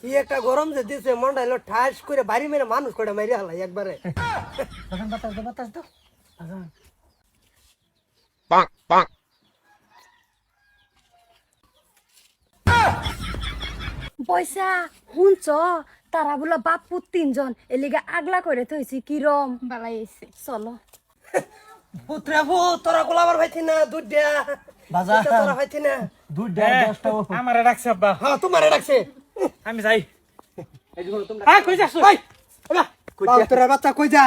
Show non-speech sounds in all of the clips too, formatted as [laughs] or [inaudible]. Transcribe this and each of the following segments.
কি একটা গরম যে দিছে মনটা এলো ঠাস করে বাড়ি মেরে মানুষ করে মারি হালাই একবারে। বাতাস দাও বাতাস দাও. পয়সা শুনছ? তারা বলে বাপু তিনজন এলিগা আগলা করে থইছি কিরম? বালাই এসে চলো। পুত্রে ভূ তোরা গোলাবার ভাইছি না দুধ দেয়া বাজা। তোরা ভাইছি না। দুধ দেয় দশটা আমারে ডাকছে আব্বা। হ্যাঁ তোমারে ডাকছে। আমি যাই। হ্যাঁ কই ওই এবা তোরা বাচ্চা কই যা?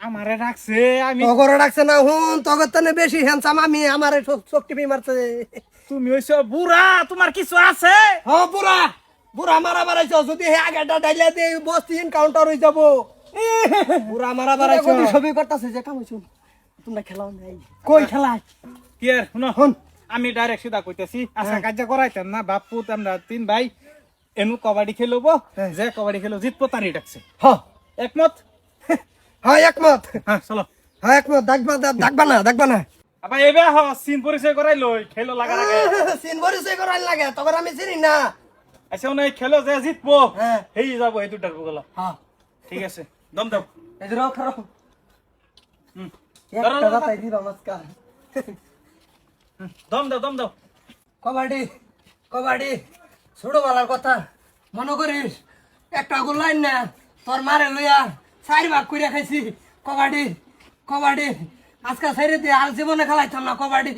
আমারে ডাকছে আমি তগরে ডাকছে না হুন তগর তনে বেশি হ্যান্ডসাম আমি আমার শক্তি মারছে। তুমি হইছো বুড়া তোমার কিছু আছে? হ্যাঁ বুড়া বুড়া মারা মারাইছ যদি হে আগেটা ডাইলে দে বস্তি এনকাউন্টার হয়ে যাব। বুড়া মারা মারাইছ ছবি করতেছে যে কামাইছো তোমরা খেলাও নাই। কই খেলা কি আর শুনো। হন। আমি ডাইরেক্ট সিধা কইতেছি আচ্ছা কার্য করাইতেন না বাপু আমরা তিন ভাই এনু কবাডি খেলব যে কবাডি খেলো জিতবো তারই ডাকছে। হ্যাঁ একমত? হ্যাঁ একমত। হ্যাঁ চলো। হ্যাঁ একমত। দেখবা দেখবা না দেখবা না। আবার এবার হ সিন পরিচয় করাই লই খেলো লাগার আগে [laughs] সিন পরিচয় লাগে তখন আমি চিনি না। আচ্ছা খেলো যে জিতবো হ্যাঁ। হেই যাব এই দুটার বগলা। হ্যাঁ ঠিক আছে দম দাও। এই খারাপ হুম। দি নমস্কার। দম দাও দম দাও। কবাডি কবাডি। ছোটবেলার কথা মনে করিস? একটা গোলাইন না তোর মারে লইয়া চার ভাগ করে খাইছি। কবাডি কবাডি। আজকে সাইরে দিয়ে আর জীবনে খেলাইতাম না কবাডি।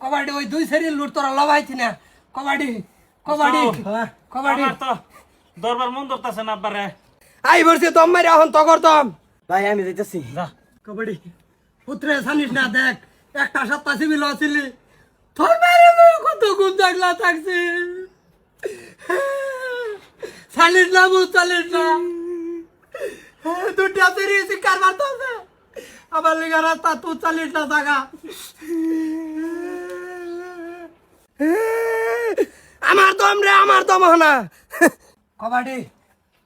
কবাডি ওই দুই সারি লুট তোরা লবাইছি না। কবাডি কবাডি হ্যাঁ, কবাডি। তো দরবার মন ধরতেছে না আব্বারে। আই বলছি দম মারি এখন তগর দম। ভাই আমি যাইতেছি। যা। কবাডি। পুত্রে জানিস না দেখ একটা সপ্তাহ সিভিল আছিলি। তোর মেয়ে কত গুণ জাগলা থাকছে চালিস না না দুটা তেরি শিকার মারতেছে আমার লিগা না জাগা আমার দম রে আমার দম হনা কবাডি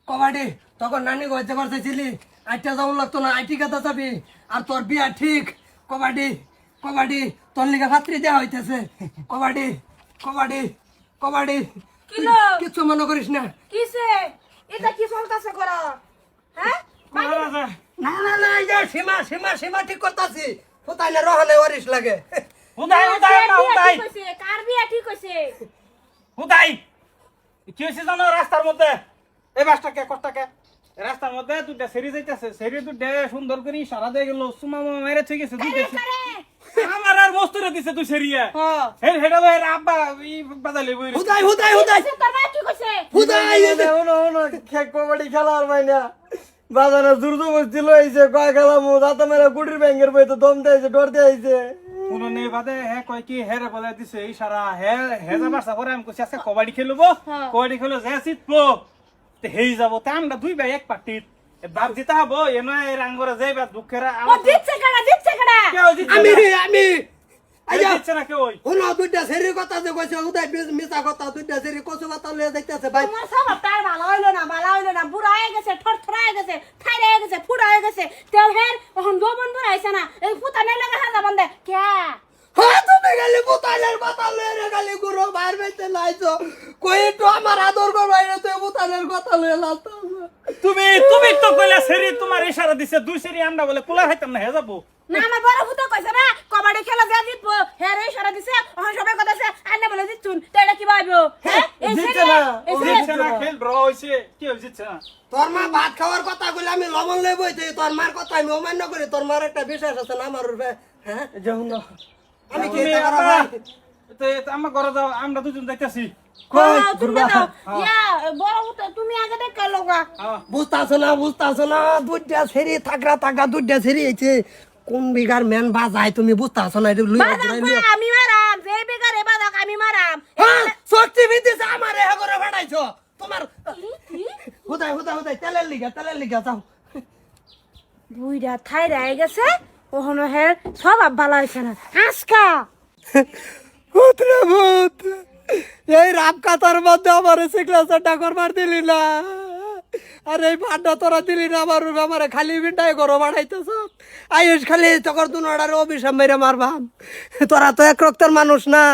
কবাডি তখন নানি গইতে পারতেছিলি আইটা যাওয়া লাগতো না আইটি কথা যাবি আর তোর বিয়া ঠিক কবাডি কবাডি তোর লিগা ভাতৃ দেওয়া হইতেছে। কবাডি কবাডি কবাডি। কিলো? কিছু মনে করিস না। কিসে? এটা কি চলতেছে করা হ্যাঁ? না না না এই যে সীমা সীমা সীমা ঠিক করতাছি। না রহনে ওয়ারিস লাগে। হুদাই হুদাই না হুদাই কার বিয়া ঠিক হইছে? হুদাই কি হয়েছে জানো রাস্তার মধ্যে? এই বাসটাকে কষ্টাকে রাস্তার মধ্যে দুটা সেরি যাইতেছে। সেরি দুটা সুন্দর করে ইশারা দিয়ে গেল। সুমা মামা মেরে ঠিক আছে দুইটা আমার আর মস্তুরে দিছে তুই সেরিয়া। হের হেডা লয় আব্বা ই বাজালে বই হুদাই হুদাই হুদাই। তোর মা কি কইছে? হুদাই। উনো উনো কবাডি খেলার মাইনা। বাজারে কয় খেলা মু দাতা মেরা কুটির ব্যাংকের বই তো দম দেইছে ডর দেইছে কোনো বাদে হে কয় কি হে রে বলে দিছে ইশারা হে হে যা বাসা করে আমি কইছি আজকে কবাডি খেলব। কবাডি খেলো যে জিতবো তে হেই যাব তা আমরা দুই ভাই এক পার্টিত। বাপ জিতা হব এনো এই রাঙ্গরে যাইবা দুঃখের দিচ্ছে দিচ্ছে আমি আমি। কথা যে কইছে উদয় মিছা কথা দুইটা সেরি কচু কথা লয়ে দেখতেছে ভাই। তোমার স্বভাব তার ভালো হইল না ভালো হইল না। বুড়া হয়ে গেছে ঠর হয়ে গেছে থাইরে হয়ে গেছে ফুড়া হয়ে গেছে। তেল হের এখন যৌবন বুড়া হয়েছে না। এই ফুটা নেই লাগে হাজা বন্ধে। কে? হ্যাঁ তুমি তুমি তুমি তো কইলা সেরি তোমার ইশারা দিছে দুই সেরি আমরা বলে কুলা খাইতাম না হে যাব। না আমার বড় ফুটা কইছে না কবাডি খেলা যা জিতবো হের এই সারা দিছে এখন সবাই কথা আছে আন্না বলে দিচ্ছুন তো এটা কি ভাববো হ্যাঁ এই জিতছে ছেলে না, এই ছেলে। জিতছে না খেল ড্র হইছে কি হইছে জিতছে না? তোর মা ভাত খাওয়ার কথা কইলে আমি লবণ লই বইতে তোর মার কথা আমি অমান্য করি তোর মার একটা বিশ্বাস আছে না আমার উপরে? হ্যাঁ যে হুনো আমি কি করা ভাই? আমার ঘরে যাও আমরা দুজন যাইতাছি। কই তুমি দাও বড় ফুটা তুমি আগে দেখ লগা হ্যাঁ। বুঝতাছ না বুঝতাছ না দুইটা সেরি থাকরা থাকা সেরি হইছে। কোন বিঘার মেন বাজায় তুমি বুঝতাছ না? এটা লুই আমি মারাম যে বেগারে বাদাম আমি মারাম। হ্যাঁ শক্তি বিদ্যুৎ আমারে হে করে ফাটাইছো। তোমার হুদাই হুদাই হুদাই তেলের লিগা তেলের লিগা যাও। বুইরা থাইরা হয়ে গেছে ওহনো হের সব ভালো হয়েছে না। আজকা। ভূতরে ভূত এই রাম কাতার মধ্যে আমার সিগনেচারটা করবার দিলি না। আর এই তোরা দিলি না, আমার আমার খালি বিটাই গরো বাড়াইতেছ আয়ুষ, খালি তখন দুনাড়ার অভিশাপ মেরে মারবাম। তোরা তো এক রক্তের মানুষ না।